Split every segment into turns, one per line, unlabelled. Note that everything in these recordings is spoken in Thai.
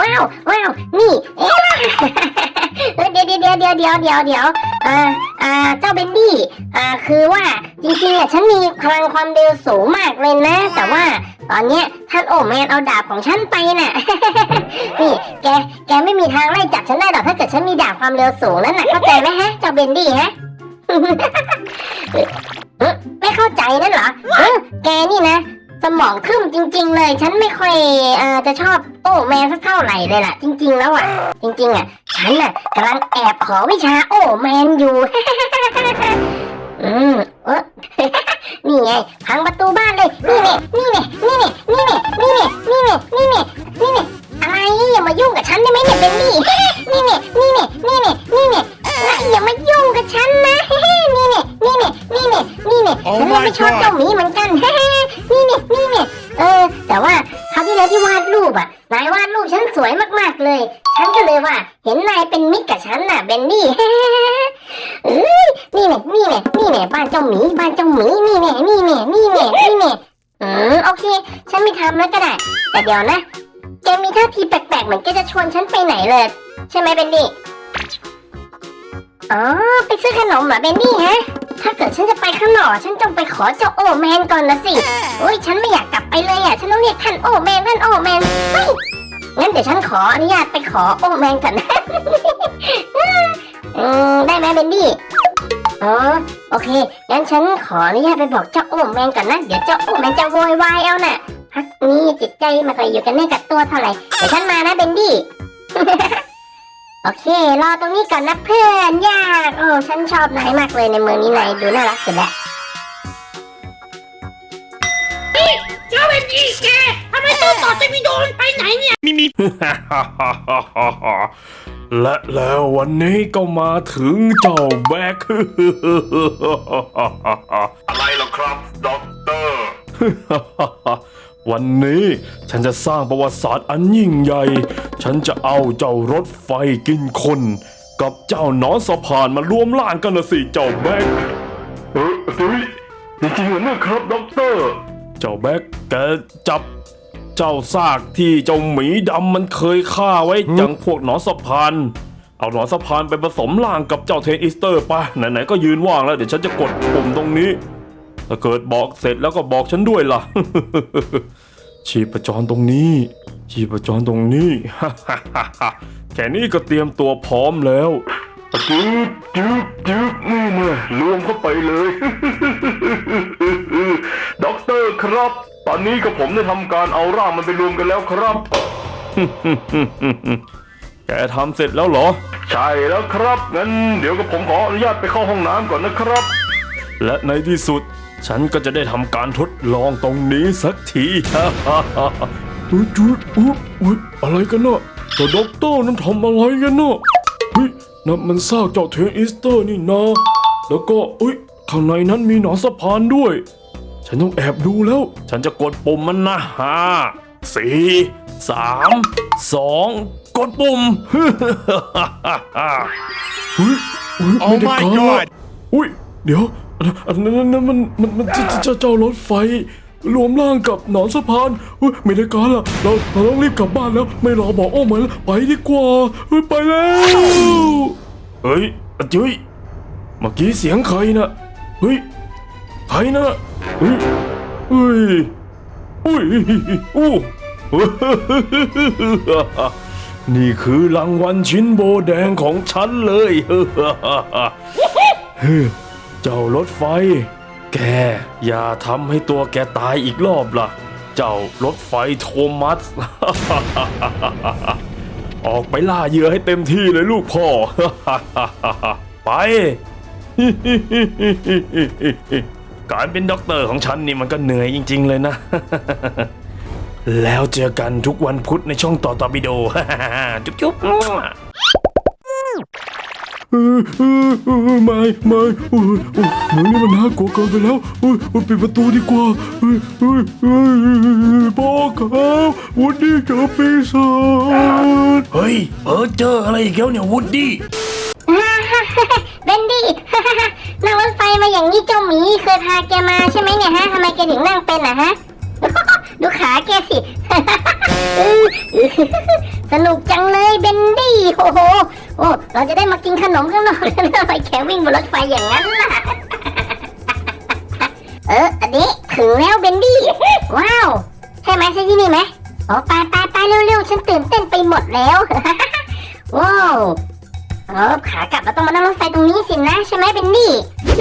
ว้าวว้าวนี่เอ๊ะเอเดี๋ยวเดี๋ยวเดี๋ยวเดี๋ยวเดี๋ยวเดี๋ยวอ่าอ่าเจ้าเบนดี้อ่าคือว่าจริงๆอะฉันมีพลังความเร็วสูงมากเลยนะ แต่ว่าตอนเนี้ยท่านโอแมนเอาดาบของฉันไปน่ะ นี่แกแกไม่มีทางไล่จับฉันได้หรอกถ้าเกิดฉันมีดาบความเร็วสูงนั่นน่ะเข้าใจไหมฮะเจ้าเบนดี้ฮะไม่เข้าใจนั่นเหรอแกนี่นะ สมองขึ้นจริง ๆ เลย ฉันไม่ค่อยเอ่อจะชอบโอ้แมนสักเท่าไหร่เลยล่ะ จริง ๆ แล้วอะ จริง ๆ อะ ฉันน่ะกำลังแอบขอวิชาโอ้แมนอยู่ อืมเออ นี่ไงพังประตูบ้านเลย นี่เนี่ยนี่เนี่ยนี่เนี่ยนี่เนี่ยนี่เนี่ยนี่เนี่ยนี่เนี่ยนี่เนี่ยอะไรอย่ามายุ่งกับฉันได้ไหมเนี่ยเบนนี่ นี่เนี่ยนี่เนี่ยนี่เนี่ยนี่เนี่ยและอย่ามายุ่งกับฉันนะ นี่เนี่ยนี่เนี่ยนี่เนี่ยนี่เนี่ย
Oh
ฉันก็
my
ไม่ชอบ
God
เจ้าหมีเหมือนกัน วยมากๆเลย ฉันก็เลยว่า เห็นนายเป็นมิตรกับฉันน่ะเบนนี่เอ้ยนี่เนี่ยนี่เนี่ยนี่เนี่ยบ้านเจ้าหมีบ้านเจ้าหมีนี่เนี่ยนี่เนี่ยนี่เนี่ยนี่เนี่ยอืมโอเค ฉันไม่ทำแล้วก็ได้ แต่เดี๋ยวนะแกมีท่าทีแปลกๆเหมือนแกจะชวนฉันไปไหนเลย ใช่ไหมเบนดี้อ๋อไปซื้อขนมเหรอเบนดี้ฮะถ้าเกิดฉันจะไปข้างนอกฉันต้องไปขอเจ้าโอแมนก่อนนะสิโอ้ยฉันไม่อยากกลับไปเลยอะ ฉันต้องเรียกท่านโอแมนท่านโอแมนเฮ้ย งั้นเดี๋ยวฉันขออนุญาตไปขอโอแมนก่อนนะได้ไหมเบนดี้อ๋อโอเค งั้นฉันขออนุญาตไปบอกเจ้าโอแมนก่อนนะ เดี๋ยวเจ้าโอแมนจะโวยวายเอาน่ะพักนี้จิตใจมาค่อยอยู่กันแน่กับตัวเท่าไหร่ เดี๋ยวฉันมานะเบนดี้ โอเค รอตรงนี้ก่อนนะเพื่อนยาก โอ้ฉันชอบนายมากเลยในเมืองนี้นายดูน่ารักสุดแหล้
เจ้าเป็นอีแกทำไมต้องต่อจะมีโดนไปไหนเนี่ย
และแล้ววันนี้ก็มาถึงเจ้าแบก
อะไรเหรอครับด็อกเตอร์
วันนี้ฉันจะสร้างประวัติศาสตร์อันยิ่งใหญ่ ฉันจะเอาเจ้ารถไฟกินคน กับเจ้าหนอนสะพานมารวมร่างกันนะสิเจ้าแบก
เออเฮ้ยจริงๆเหรอเนี่ยครับด็อกเตอร์
เจ้าแบกแกจับ เจ้าซากที่เจ้าหมีดำมันเคยฆ่าไว้อย่างพวกหนอนสะพานเอาหนอนสะพานไปผสมร่างกับเจ้าเทนอิสเตอร์ปะไหนๆก็ยืนว่างแล้วเดี๋ยวฉันจะกดปุ่มตรงนี้ ถ้าเกิดบอกเสร็จแล้วก็บอกฉันด้วยล่ะ ชีพจรตรงนี้ ชีพจรตรงนี้ แค่นี้ก็เตรียมตัวพร้อมแล้ว
จึ๊บจึ๊บจึ๊บนี่เนี่ยรวมเข้าไปเลย ด็อกเตอร์ครับ ตอนนี้กับผมได้ทำการเอาร่างมันไปรวมกันแล้วครับ
แกทำเสร็จแล้วเหรอ
ใช่แล้วครับงั้นเดี๋ยวกับผมขออนุญาตไปเข้าห้องน้ำก่อนนะครับ
และในที่สุด ฉันก็จะได้ทำการทดลองตรงนี้สักทีอุ๊ยอุ๊ยอุ๊ยอุ๊ยอะไรกันเนาะแต่ด็อกเตอร์นั้นทำอะไรกันเนาะเฮ้ยนั่นมันซากเจ้าเทนอิสเตอร์นี่นาแล้วก็อุ๊ยข้างในนั้นมีหนอนสะพานด้วย ฉันต้องแอบดูแล้ว ฉันจะกดปุ่มมันนะห้าสี่สามสองกดปุ่มเฮ้ยอุ๊ย
Oh
ไม่ได้
my
การละ
God
อุ้ยเดี๋ยวอันอันนั้นนั่นมันมันมันจะจะจะเจ้ารถไฟ รวมร่างกับหนอนสะพานอุ้ยไม่ได้การละเราเราต้องรีบกลับบ้านแล้วไม่รอบอกโอ้มาแล้วไปดีกว่าเฮ้ยไปแล้วเฮ้ยอะจุ้ยเมื่อกี้เสียงใครนะเฮ้ย ใครนะเฮ้ยเฮ้ยอุ้ยอู้นี่คือรางวัลชิ้นโบแดงของฉันเลยเฮ้ยเจ้ารถไฟ แก อย่าทำให้ตัวแกตายอีกรอบล่ะ เจ้ารถไฟโทมัส ออกไปล่าเหยื่อให้เต็มที่เลยลูกพ่อ ไป การเป็นด็อกเตอร์ของฉันนี่มันก็เหนื่อยจริง ๆ เลยนะ แล้วเจอกันทุกวันพุธในช่องต่อต่อวิดีโอจุ๊บจุ๊บเออเออเออไม่ไม่โอ้ยโอ้ยเมือนี้มันน่ากลัวเกินไปแล้วโอ้ยโอ้ยปิดประตูดีกว่าเฮ้ยเฮ้ยเฮ้ยพ่อครับวันนี้เจอปีศาจเฮ้ยเออเจออะไรอีกแล้วเนี่ยวูดดี้
มาอย่างนี้เจ้าหมีเคยพาแกมาใช่ไหมเนี่ยฮะทำไมแกถึงนั่งเป็นนะฮะ ดูขาแกสิสนุกจังเลยเบนดี้โอ้โหโอ้เราจะได้มากินขนมข้างนอกแล้วทำไมแกวิ่งบนรถไฟอย่างนั้นล่ะเอออันนี้ถึงแล้วเบนดี้ว้าวใช่ไหมใช่ที่นี่ไหมโอ้ไปไปไปเร็วๆฉันตื่นเต้นไปหมดแล้วว้าวเออขากลับเราต้องมานั่งรถไฟตรงนี้สินะใช่ไหมเบนดี้ ส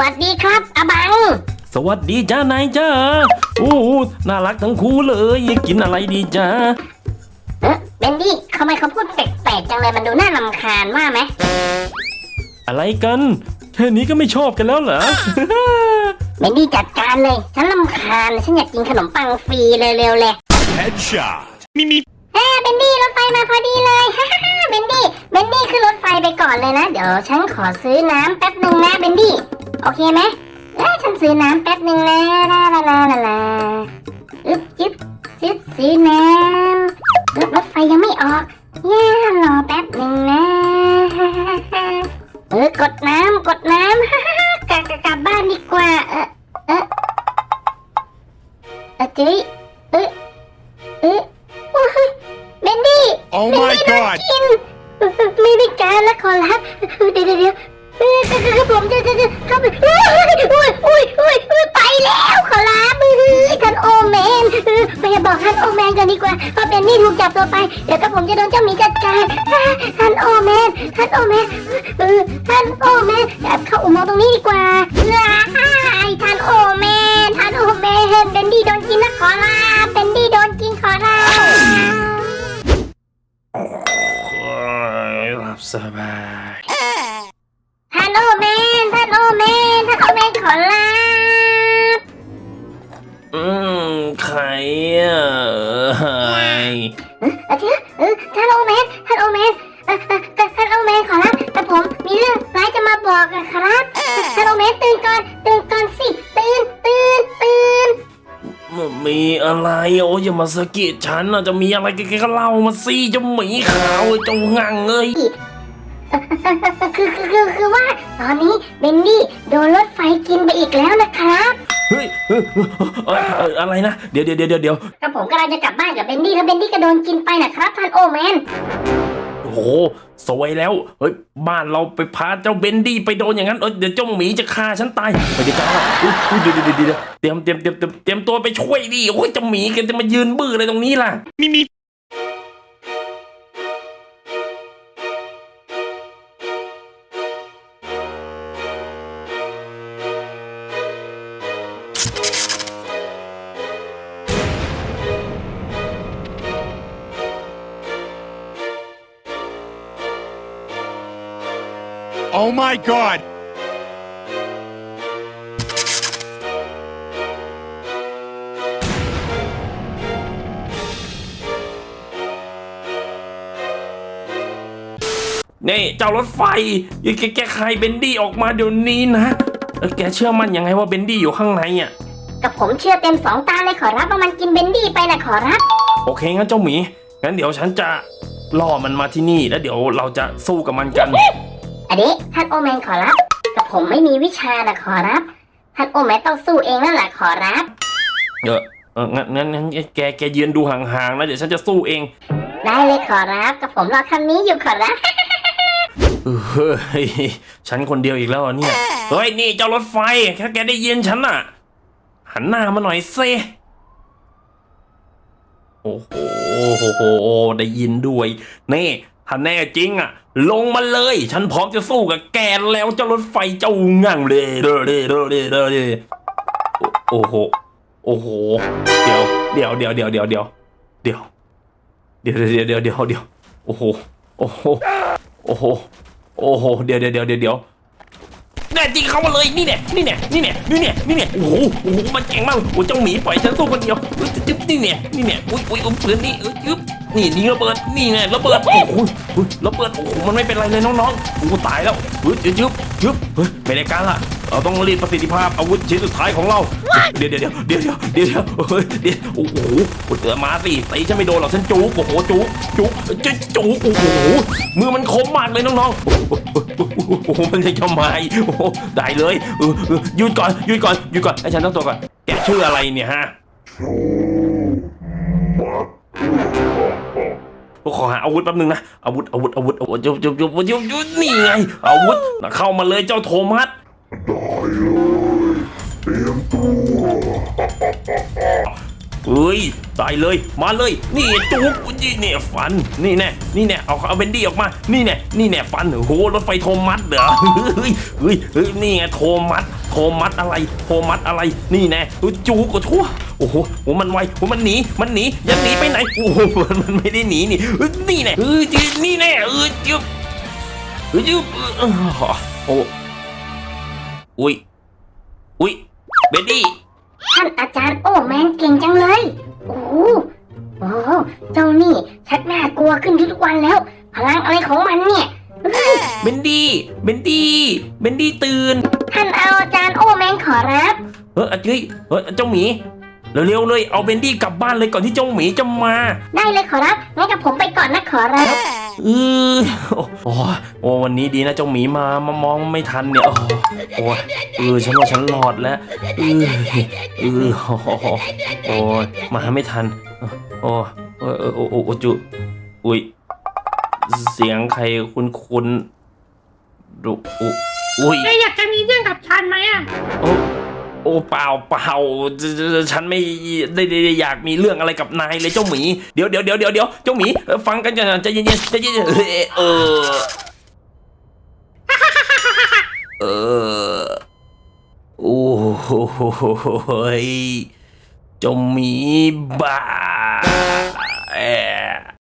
วัสดีครับอาบัง
สวัสดีจ้านายจ้าโอ้น่ารักทั้งคู่เลยกินอะไรดีจ้า
เอ๊ะเบนดี้ทำไมเขาพูดแปลกๆจังเลยมันดูน่าลำคาญมากไหม
อะไรกัน แค่นี้ก็ไม่ชอบกันแล้วเหรอ
เบนดี้จัดการเลย ฉันลำคาญฉันอยากกินขนมปังฟรีเร็วๆเลย
Headshot
มีมี ฮ้เบนดี้รถไฟมาพอดีเลยฮ่าฮ่าเบนดี้เบนดี้ขึ้นรถไฟไปก่อนเลยนะ เดี๋ยวฉันขอซื้อน้ำแป๊บหนึ่งนะเบนดี้โอเคไหมเอ้ฉันซื้อน้ำแป๊บหนึ่งนะลาลาลาลาลาอึ๊บยึบซื้อซื้อน้ำอึ๊บรถไฟยังไม่ออกย่ารอแป๊บหนึ่งนะเออกดน้ำกดน้ ท่านโอแมนเออไปบอกท่านโอแมนกันดีกว่าเพราะเบนนี่ถูกจับตัวไป เดี๋ยวก็ผมจะโดนเจ้าหมีจัดการอ่าท่านโอแมนท่านโอแมนเออท่านโอแมนแอบเข้าอุโมงค์ตรงนี้ดีกว่าว้ายท่านโอแมนท่านโอแมนเบนดี้โดนกินนะขอรับเบนดี้โดนกินขอรับ
หลับสบาย รอะเฮ้ย
เออเออเออท่านโอแมนท่านโอแมนเออเออท่านโอแมนขอรับแต่ผมมีเรื่องร้ายจะมาบอกอะครับท่านโอแมนตื่นก่อนตื่นก่อนสิตื่นตื่นตื่น
มันมีอะไรโอ้ยอย่ามาสะกิดฉันนะจะมีอะไรแกก็เล่ามาสิเจ้าหมีขาวไอ้เจ้างังเอ้ย
คือคือคือคือว่า ตอนนี้เบนดี้โดนรถไฟกินไปอีกแล้วนะครับ
เฮ้ยเฮ้ยเอ้ยเอ้ยอะไรนะ เดี๋ยวเดี๋ยวเดี๋ยวเดี๋ยว
ก็ผมกำลังจะกลับบ้านกับเบนดี้แล้วเบนดี้ก็โดนกินไปนะครับท่านโอแมน
โอ้โหสวยแล้ว เฮ้ย บ้านเราไปพาเจ้าเบนดี้ไปโดนอย่างนั้นเออเดี๋ยวเจ้าหมีจะฆ่าฉันตายไปดีกันละอุ๊ยอุ๊ยเดี๋ยวเดี๋ยวเดี๋ยวเตรียมเตรียมเตรียมเตรียมเตรียมตัวไปช่วยดิโอ้ยเจ้าหมีแกันจะมายืนบื้ออะไรตรงนี้ล่ะ มีมี
Oh my god.
นี่ เจ้ารถไฟอย่าแกแกใครเบนดี้ออกมาเดี๋ยวนี้นะเออแกเชื่อมั่นยังไงว่าเบนดี้อยู่ข้างในอะ
กับผมเชื่อเต็มสองตาเลยขอรับว่ามันกินเบนดี้ไปนะขอรับ
โอเคงั้นเจ้าหมีงั้นเดี๋ยวฉันจะล่อมันมาที่นี่แล้วเดี๋ยวเราจะสู้กับมันกัน
อันนี้ท่านโอแมนขอรับกับผมไม่มีวิชานะขอรับ ท่านโอแมนต้องสู้เองนั่นแหละขอรับ
เออเอองั้นงั้นงั้นแกแกยืนดูห่างๆนะเดี๋ยวฉันจะสู้เอง
ได้เลยขอรับกับผมรอคำนี้อยู่ขอรับ
เฮ้ยฉันคนเดียวอีกแล้วเหรอเนี่ย เฮ้ยนี่เจ้ารถไฟแค่แกได้ยินฉันน่ะ หันหน้ามาหน่อยเซโอ้โหโอ้โหได้ยินด้วย นี่ถ้าแน่จริงอะ ลงมาเลย ฉันพร้อมจะสู้กับแกแล้วเจ้ารถไฟเจ้างั่งเลยเด้อเด้อเด้อเด้อเด้อเด้อโอ้โหโอ้โห เดี๋ยวเดี๋ยวเดี๋ยวเดี๋ยวเดี๋ยวเดี๋ยวเดี๋ยวเดี๋ยวเดี๋ยวเดี๋ยวเดี๋ยวเดี๋ยวโอ้โหโอ้โหโอ้โหโอ้โหเดี๋ยวเดี๋ยวเดี๋ยวเดี๋ยวเดี๋ยวแน่จริงเข้ามาเลยนี่เนี่ยนี่เนี่ยนี่เนี่ยนี่เนี่ยนี่เนี่ยโอ้โหโอ้โหมันเก่งมากโอ้เจ้าหมีปล่อยฉันสู้คนเดียวเอ้ยจึ๊บนี่เนี่ยนี่เนี่ยอุ้ยอุ้ยอุ้ยปืนนี่เอ้ยจึ๊บ นี่ยิงระเบิดนี่ไงระเบิดโอ้โหเฮ้ยระเบิดโอ้โหมันไม่เป็นไรเลยน้องๆโอ้โหตายแล้วเฮ้ยยึบยึบยึบเฮ้ยไม่ได้การละเราต้องรีดประสิทธิภาพอาวุธชิ้นสุดท้ายของเรา เดี๋ยวเดี๋ยวเดี๋ยวเดี๋ยวเดี๋ยวเดี๋ยวเฮ้ยเดี๋ยวโอ้โหเดี๋ยวมาสิตีฉันไม่โดนหรอกฉันจุกโอ้โหจุกจุกจุกจุกโอ้โหมือมันคมมากเลยน้องๆโอ้โหมันจะทำไมโอ้โหได้เลยเออเออหยุดก่อนหยุดก่อนหยุดก่อนให้ฉันตั้งตัวก่อนแกชื่ออะไรเนี่ยฮะ ขอหาอาวุธแป๊บนึงนะอาวุธอาวุธอาวุธอาวุธยุบยุบยุบยุบยุบนี่ไงอาวุธเข้ามาเลยเจ้าโทมัสเลยเต็มตัวเอ้ยตายเลยมาเลย นี่จุกนี่เนี่ยฟันนี่แน่นี่แน่เอาเอาเบนดี้ออกมานี่แน่นี่แน่ฟันโอ้โหรถไฟโทมัสเหรอเฮ้ยเฮ้ยเฮ้ยนี่ไงโทมัส โทมัสอะไรโทมัสอะไรนี่แน่จุกก็ทั่วโอ้โหโอ้มันไวโอ้มันหนีมันหนีอยังหนีไปไหนโอ้โหมันไม่ได้หนีนี่เฮ้ยนี่แน่เออนี่แน่เออจุบเออจุบออโอ้อุ้ยอุ้ยเบนดี้
ท่านอาจารย์โอ้แมนเก่งจังเลยโอ้โหโอ้เจ้านี่ชักน่ากลัวขึ้นทุกวันแล้ว พลังอะไรของมันเนี่ย เฮ้ย
เบนดี้ เบนดี้ เบนดี้ตื่น
ท่านเอาอาจารย์โอ้แมนขอรับ
เฮ้ยเฮ้ยเฮ้ยเจ้าหมี เร็วๆเลย เอาเบนดี้กลับบ้านเลยก่อนที่เจ้าหมีจะมา
ได้เลยขอรับงั้นกับผมไปก่อนนะขอรับ
เออโอ้โหโอ้วันนี้ดีนะเจ้าหมีมามามองไม่ทันเนี่ย โอ้โหโอ้ยเออฉันว่าฉันรอดแล้วเออเออโอ้โหโอ้ยมาไม่ทัน โอ้โอ้โอ้โอ้โอ้โอ้จุอุ้ย เสียงใครคุ้นคุ้นๆดุอุอุ้ย
แกอยากจะมีเรื่องกับฉันไหมอะ
โอ้โอ้เปล่าเปล่าฉฉฉฉันไม่ได้ได้ได้อยากมีเรื่องอะไรกับนายเลยเจ้าหมีเดี๋ยวเดี๋ยวเดี๋ยวเดี๋ยวเดี๋ยวเจ้าหมีเออฟังกันจะจะเย็นๆใจะเย็นๆเออเออเออโอ้โหยเจ้าหมีบ้าแอะ